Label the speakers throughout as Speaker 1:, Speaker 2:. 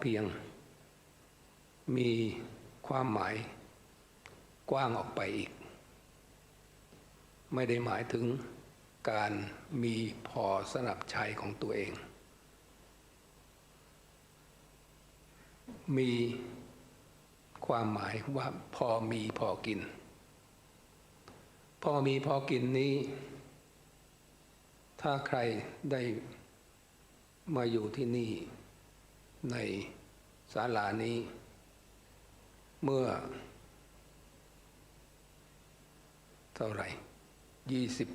Speaker 1: เพียง มีความหมายกว้างออกไปอีก ไม่ได้หมายถึงการมีพอสนับใช้ของตัวเอง มีความหมายว่าพอมีพอกิน พอมีพอกินนี้ ถ้าใครได้มาอยู่ที่นี่ ในศาลานี้ เมื่อ เท่าไหร่ยี่สิบ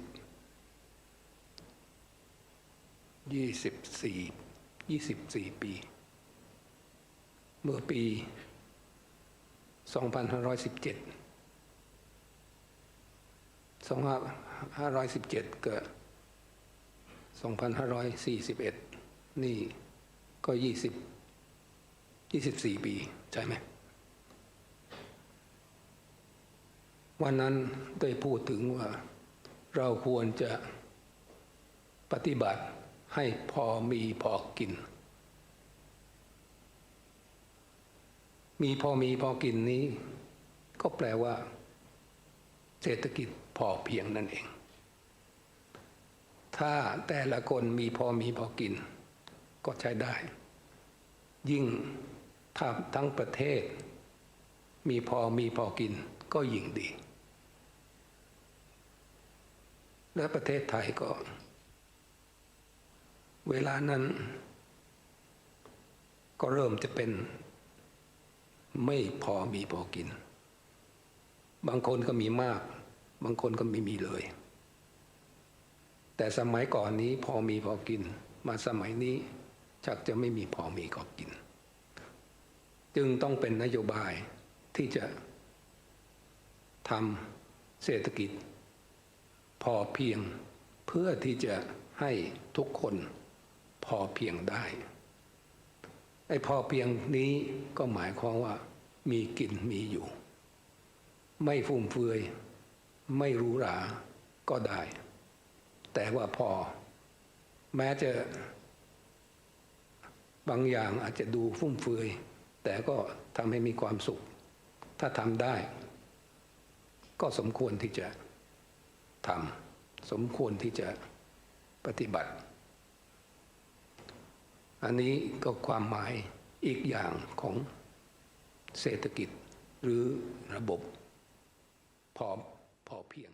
Speaker 1: ยี่สิบสี่ยี่สิบสี่ปี เมื่อปีสองพันห้าร้อยสิบเจ็ดสองห้าร้อยสิบเจ็ดเกิดสองพันห้าร้อยสี่สิบเอ็ดนี่ ก็ยี่สิบยี่สิบสี่ปีใช่ไหมวันนั้นได้พูดถึงว่า เราควรจะปฏิบัติให้พอมีพอกิน มีพอมีพอกินนี้ ก็แปลว่า เศรษฐกิจพอเพียงนั่นเอง ถ้าแต่ละคนมีพอมีพอกิน ก็ใช้ได้ ยิ่งถ้าทั้งประเทศ มีพอมีพอกินก็ยิ่งดี และประเทศไทยก็ เวลานั้น ก็เริ่มจะเป็น ไม่พอมีพอกิน บางคนก็มีมาก บางคนก็ไม่มีเลยแต่สมัยก่อนนี้พอมีพอกิน มาสมัยนี้ ชักจะไม่มีพอมีก็กิน จึงต้องเป็นนโยบายที่จะทำเศรษฐกิจ พอเพียงเพื่อที่จะให้ทุกคนพอเพียงได้ไอ้พอเพียงนี้ก็หมายความว่า มีกินมีอยู่ ไม่ฟุ่มเฟือย ไม่หรูหราก็ได้ แต่ว่าพอ แม้จะ บางอย่างอาจจะดูฟุ่มเฟือย แต่ก็ทำให้มีความสุข ถ้าทำได้ ก็สมควรที่จะทำสมควรที่จะปฏิบัติ อันนี้ก็ความหมายอีกอย่างของเศรษฐกิจหรือระบบพอพอเพียง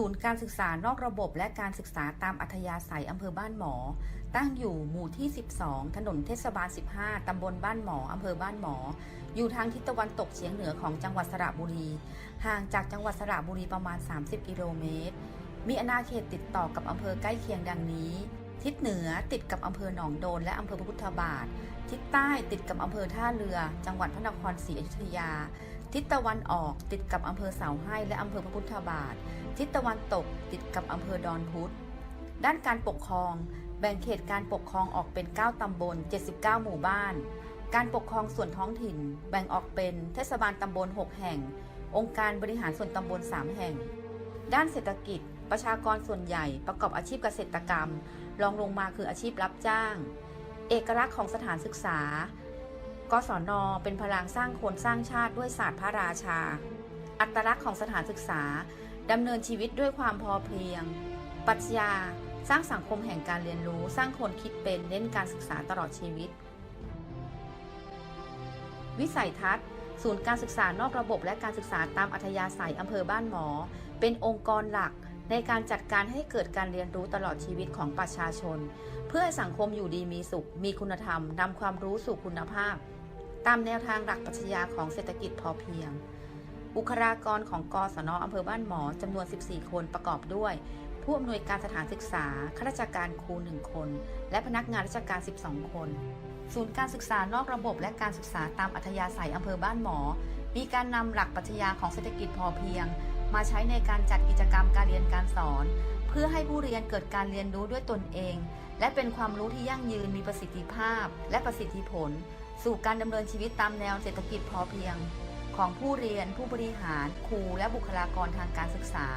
Speaker 2: ศูนย์การศึกษานอกระบบและการศึกษาตามอัธยาศัยอำเภอบ้านหมอ ตั้งอยู่หมู่ที่ 12 ถนนเทศบาล 15 ตำบลบ้านหมออำเภอบ้านหมอ อยู่ทางทิศตะวันตกเฉียงเหนือของจังหวัดสระบุรี ห่างจากจังหวัดสระบุรีประมาณ 30 กิโลเมตร มีอาณาเขตติดต่อกับอำเภอใกล้เคียงดังนี้ ทิศเหนือติดกับอำเภอหนองโดนและอำเภอพระพุทธบาท ทิศใต้ติดกับอำเภอท่าเรือ จังหวัดพระนครศรีอยุธยา ทิศตะวันออกติดกับอำเภอเสาให้และอำเภอพระพุทธบาท ทิศตะวันตกติดกับอำเภอดอนพุธด้านการปกครอง แบ่งเขตการปกครองออกเป็น 9 ตำบล 79 หมู่บ้าน การปกครองส่วนท้องถิ่น แบ่งออกเป็นเทศบาลตำบล 6 แห่ง องค์การบริหารส่วนตำบล 3 แห่ง ด้านเศรษฐกิจ ประชากรส่วนใหญ่ประกอบอาชีพเกษตรกรรมรองลงมาคืออาชีพรับจ้าง เอกลักษณ์ของสถานศึกษา กศนเป็นพลังสร้างคนสร้างชาติด้วยศาสตร์พระราชา อัตลักษณ์ของสถานศึกษาดำเนินชีวิตด้วยความพอเพียง ปรัชญา สร้างสังคมแห่งการเรียนรู้ สร้างคนคิดเป็นเน้นการศึกษาตลอดชีวิต วิสัยทัศน์ ศูนย์การศึกษานอกระบบและการศึกษาตามอัธยาศัยอำเภอบ้านหมอ เป็นองค์กรหลักในการจัดการให้เกิดการเรียนรู้ตลอดชีวิตของประชาชน เพื่อให้สังคมอยู่ดีมีสุข มีคุณธรรมนำความรู้สู่คุณภาพ ตามแนวทางหลักปรัชญาของเศรษฐกิจพอเพียง บุคลากรของกศนอำเภอบ้านหมอจำนวน 14 คนประกอบด้วย ผู้อำนวยการสถานศึกษาข้าราชการครู 1 คน และพนักงานราชการ 12 คน ศูนย์การศึกษานอกระบบและการศึกษาตามอัธยาศัยอำเภอบ้านหมอ มีการนำหลักปรัชญาของเศรษฐกิจพอเพียง มาใช้ในการจัดกิจกรรมการเรียนการสอน เพื่อให้ผู้เรียนเกิดการเรียนรู้ด้วยตนเอง และเป็นความรู้ที่ยั่งยืนมีประสิทธิภาพ และประสิทธิผล สู่การดำเนินชีวิตตามแนวเศรษฐกิจพอเพียง ของผู้เรียนผู้บริหาร ครูและบุคลากรทางการศึกษา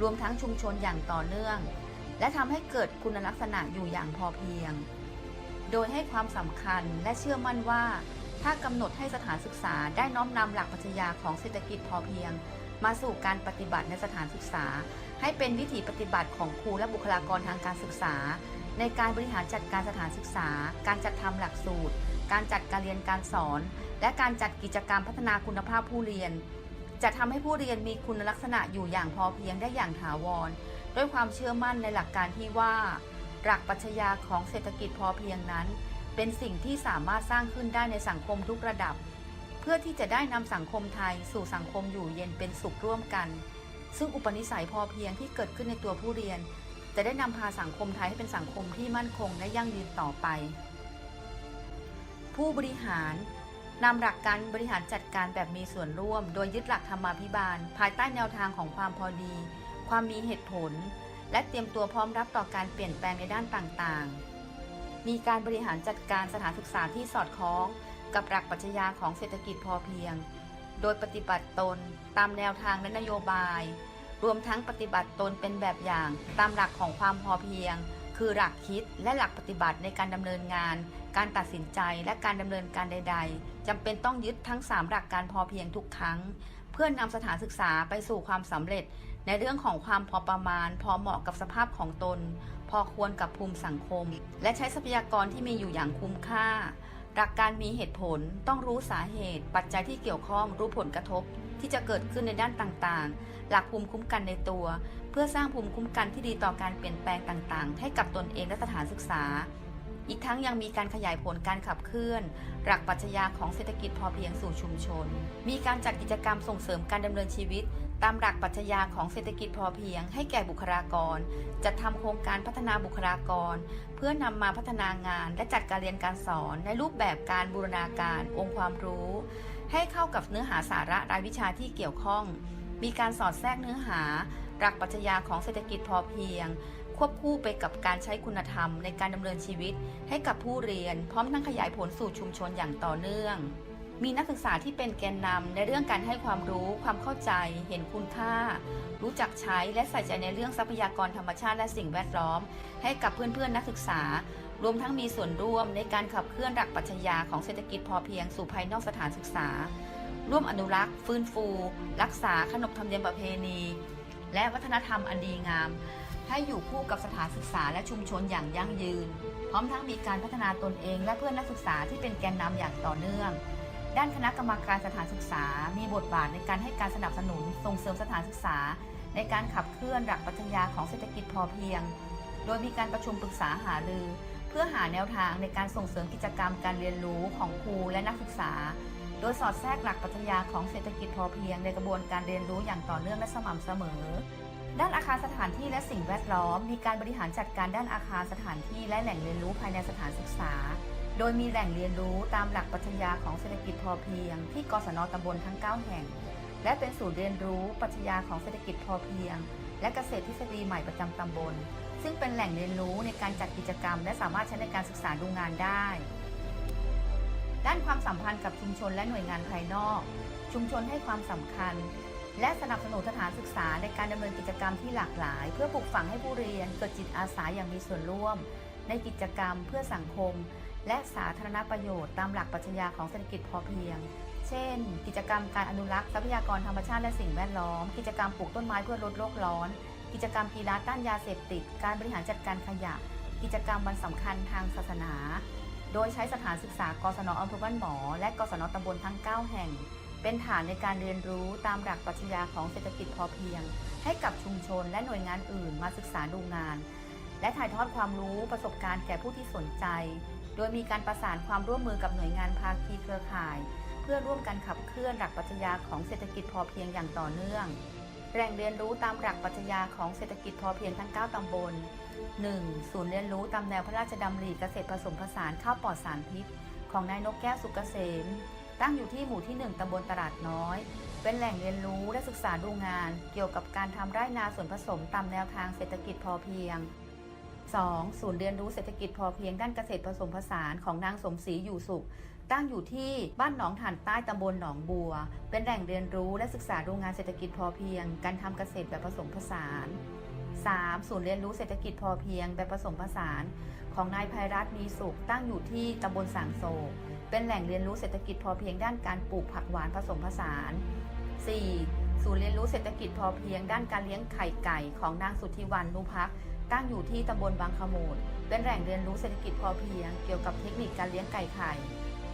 Speaker 2: รวมทั้งชุมชนอย่างต่อเนื่อง และทำให้เกิดคุณลักษณะอยู่อย่างพอเพียง โดยให้ความสำคัญและเชื่อมั่นว่า ถ้ากำหนดให้สถานศึกษาได้น้อมนำหลักปรัชญาของเศรษฐกิจพอเพียง มาสู่การปฏิบัติในสถานศึกษา ให้เป็นวิถีปฏิบัติของครูและบุคลากรทางการศึกษา ในการบริหารจัดการสถานศึกษา การจัดทำหลักสูตร การจัดการเรียนการสอน และการจัดกิจกรรมพัฒนาคุณภาพผู้เรียน จะทำให้ผู้เรียนมีคุณลักษณะอยู่อย่างพอเพียงได้อย่างถาวร ด้วยความเชื่อมั่นในหลักการที่ว่า หลักปรัชญาของเศรษฐกิจพอเพียงนั้น เป็นสิ่งที่สามารถสร้างขึ้นได้ในสังคมทุกระดับ เพื่อที่จะได้นำสังคมไทยสู่สังคมอยู่เย็นเป็นสุขร่วมกัน ซึ่งอุปนิสัยพอเพียงที่เกิดขึ้นในตัวผู้เรียนจะได้นำพาสังคมไทยให้เป็นสังคมที่มั่นคงและยั่งยืนต่อไป ผู้บริหารนำหลักการบริหารจัดการแบบมีส่วนร่วม โดยยึดหลักธรรมาภิบาล ภายใต้แนวทางของความพอดี ความมีเหตุผล และเตรียมตัวพร้อมรับต่อการเปลี่ยนแปลงในด้านต่างๆ มีการบริหารจัดการสถานศึกษาที่สอดคล้อง กับหลักปรัชญาของเศรษฐกิจพอเพียง โดยปฏิบัติตนตามแนวทางและนโยบาย รวมทั้งปฏิบัติตนเป็นแบบอย่าง ตามหลักของความพอเพียง คือหลักคิดและหลักปฏิบัติในการดำเนินงาน การตัดสินใจและการดำเนินการใด ๆจำเป็นต้องยึดทั้ง 3 หลักการพอเพียงทุกครั้ง เพื่อนำสถานศึกษาไปสู่ความสำเร็จ ในเรื่องของความพอประมาณ พอเหมาะกับสภาพของตน พอควรกับภูมิสังคม และใช้ทรัพยากรที่มีอยู่อย่างคุ้มค่า หลักการมีเหตุผลต้องรู้สาเหตุ ปัจจัยที่เกี่ยวข้องรู้ผลกระทบที่จะเกิดขึ้นในด้านต่างๆ หลักภูมิคุ้มกันในตัว เพื่อสร้างภูมิคุ้มกันที่ดีต่อการเปลี่ยนแปลงต่างๆ ให้กับตนเองและสถานศึกษา อีกทั้งยังมีการขยายผลการขับเคลื่อน หลักปรัชญาของเศรษฐกิจพอเพียงสู่ชุมชน มีการจัดกิจกรรมส่งเสริมการดำเนินชีวิต ตามหลักปรัชญาของเศรษฐกิจพอเพียง ให้แก่บุคลากร จัดทำโครงการพัฒนาบุคลากร เพื่อนำมาพัฒนางาน และจัดการเรียนการสอน ในรูปแบบการบูรณาการ องค์ความรู้ ให้เข้ากับเนื้อหาสาระรายวิชาที่เกี่ยวข้อง มีการสอดแทรกเนื้อหา หลักปรัชญาของเศรษฐกิจพอเพียง ควบคู่ไปกับการใช้คุณธรรมในการดำเนินชีวิตให้กับผู้เรียน พร้อมทั้งขยายผลสู่ชุมชนอย่างต่อเนื่อง มีนักศึกษาที่เป็นแกนนำในเรื่องการให้ความรู้ความเข้าใจ เห็นคุณค่า รู้จักใช้และใส่ใจในเรื่องทรัพยากรธรรมชาติและสิ่งแวดล้อม ให้กับเพื่อนๆนักศึกษารวมทั้งมีส่วนร่วมในการขับเคลื่อนหลักปรัชญาของเศรษฐกิจพอเพียงสู่ภายนอกสถานศึกษา ร่วมอนุรักษ์ ฟื้นฟู รักษาขนบธรรมเนียมประเพณี และวัฒนธรรมอันดีงาม ให้อยู่คู่กับสถานศึกษาและชุมชนอย่างยั่งยืน พร้อมทั้งมีการพัฒนาตนเองและเพื่อนนักศึกษาที่เป็นแกนนำอย่างต่อเนื่อง ด้านคณะกรรมการสถานศึกษา มีบทบาทในการให้การสนับสนุนส่งเสริมสถานศึกษา ในการขับเคลื่อนหลักปรัชญาของเศรษฐกิจพอเพียง โดยมีการประชุมปรึกษาหารือ เพื่อหาแนวทางในการส่งเสริมกิจกรรมการเรียนรู้ของครูและนักศึกษา โดยสอดแทรกหลักปรัชญาของเศรษฐกิจพอเพียง ในกระบวนการเรียนรู้อย่างต่อเนื่องและสม่ำเสมอ ด้านอาคารสถานที่และสิ่งแวดล้อม มีการบริหารจัดการด้านอาคารสถานที่และแหล่งเรียนรู้ภายในสถานศึกษา โดยมีแหล่งเรียนรู้ตามหลักปรัชญาของเศรษฐกิจพอเพียง ที่กศนตำบลทั้ง 9 แห่ง และเป็นศูนย์เรียนรู้ปรัชญาของเศรษฐกิจพอเพียง และเกษตรทฤษฎีใหม่ประจำตำบล ซึ่งเป็นแหล่งเรียนรู้ในการจัดกิจกรรม และสามารถใช้ในการศึกษาดูงานได้ ด้านความสัมพันธ์กับชุมชนและหน่วยงานภายนอก ชุมชนให้ความสำคัญ และสนับสนุนสถานศึกษาในการดำเนินกิจกรรมที่หลากหลาย เพื่อปลูกฝังให้ผู้เรียนเกิดจิตอาสาอย่างมีส่วนร่วม ในกิจกรรมเพื่อสังคม และสาธารณประโยชน์ตามหลักปรัชญาของเศรษฐกิจพอเพียง เช่น กิจกรรมการอนุรักษ์ทรัพยากรธรรมชาติและสิ่งแวดล้อม กิจกรรมปลูกต้นไม้เพื่อลดโลกร้อน กิจกรรมกีฬาต้านยาเสพติด การบริหารจัดการขยะ กิจกรรมวันสำคัญทางศาสนา โดยใช้สถานศึกษากศนอำเภอบ้านหมอ และกศนตำบลทั้ง 9 แห่ง เป็นฐานในการเรียนรู้ตามหลักปรัชญาของเศรษฐกิจพอเพียง ให้กับชุมชนและหน่วยงานอื่นมาศึกษาดูงาน และถ่ายทอดความรู้ประสบการณ์แก่ผู้ที่สนใจ โดยมีการประสานความร่วมมือกับหน่วยงานภาคีเครือข่าย เพื่อร่วมกันขับเคลื่อนหลักปรัชญาของเศรษฐกิจพอเพียงอย่างต่อเนื่อง แหล่งเรียนรู้ตามหลักปรัชญาของเศรษฐกิจพอเพียงทั้ง 9 ตำบล 1. ศูนย์เรียนรู้ตามแนวพระราชดำริเกษตรผสมผสานข้าวปลอดสารพิษ ของนายนกแก้วสุกเกษม ตั้งอยู่ที่หมู่ที่ 1 ตำบลตลาดน้อย เป็นแหล่งเรียนรู้และศึกษาดูงาน เกี่ยวกับการทำไร่นาส่วนผสมตามแนวทางเศรษฐกิจพอเพียง 2. ศูนย์เรียนรู้เศรษฐกิจพอเพียงด้านเกษตรผสมผสานของนางสมศรีอยู่สุข ตั้งอยู่ที่บ้านหนองถ่านใต้ตำบลหนองบัว เป็นแหล่งเรียนรู้และศึกษาดูงานเศรษฐกิจพอเพียง การทำเกษตรแบบผสมผสาน 3. ศูนย์เรียนรู้เศรษฐกิจพอเพียงแบบผสมผสาน ของนายภัยรัตน์มีสุข ตั้งอยู่ที่ตำบลสางโศก เป็นแหล่งเรียนรู้เศรษฐกิจพอเพียงด้านการปลูกผักหวานผสมผสาน 4. ศูนย์เรียนรู้เศรษฐกิจพอเพียงด้านการเลี้ยงไข่ไก่ของนางสุทธิวันนุพักตั้งอยู่ที่ตำบลบางขโมดเป็นแหล่งเรียนรู้เศรษฐกิจพอเพียง เกี่ยวกับเทคนิคการเลี้ยงไก่ไข่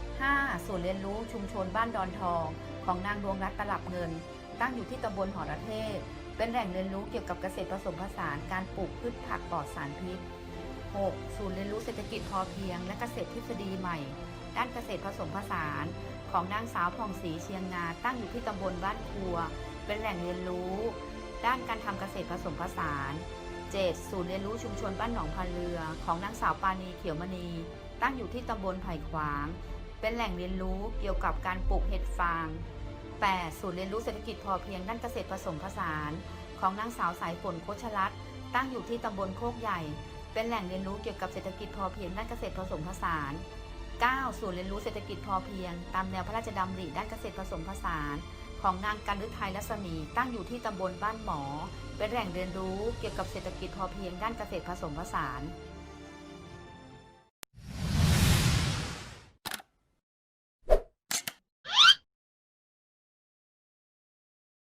Speaker 2: 5. ศูนย์เรียนรู้ชุมชนบ้านดอนทอง ของนางดวงรัตน์ตลับเงิน ตั้งอยู่ที่ตำบลหอระเทศ เป็นแหล่งเรียนรู้เกี่ยวกับเกษตรผสมผสานการปลูกพืชผักปลอดสารพิษ 6. ศูนย์เรียนรู้เศรษฐกิจพอเพียง และเกษตรทฤษฎีใหม่ ด้านเกษตรผสมผสาน ของนางสาวผ่องศรีเชียงนาตั้งอยู่ที่ตำบลบ้านครัว เป็นแหล่งเรียนรู้ ด้านการทำเกษตรผสมผสาน 7. ศูนย์เรียนรู้ชุมชนบ้านหนองพันเรือ ของนางสาวปานีเขียวมณี ตั้งอยู่ที่ตำบลไผ่ขวาง เป็นแหล่งเรียนรู้เกี่ยวกับการปลูกเห็ดฟาง 8. ศูนย์เรียนรู้เศรษฐกิจพอเพียงด้านเกษตรผสมผสาน ของนางสาวสายฝนโคชรัตตั้งอยู่ที่ตำบลโคกใหญ่ เป็นแหล่งเรียนรู้เกี่ยวกับเศรษฐกิจพอเพียงด้านเกษตรผสมผสาน 9. ศูนย์เรียนรู้เศรษฐกิจพอเพียง ตามแนวพระราชดำริด้านเกษตรผสมผสาน ของนางกันฤทัยรัศมี ตั้งอยู่ที่ตำบลบ้านหมอ เป็นแหล่งเรียนรู้เกี่ยวกับเศรษฐกิจพอเพียงด้านเกษตรผสมผสาน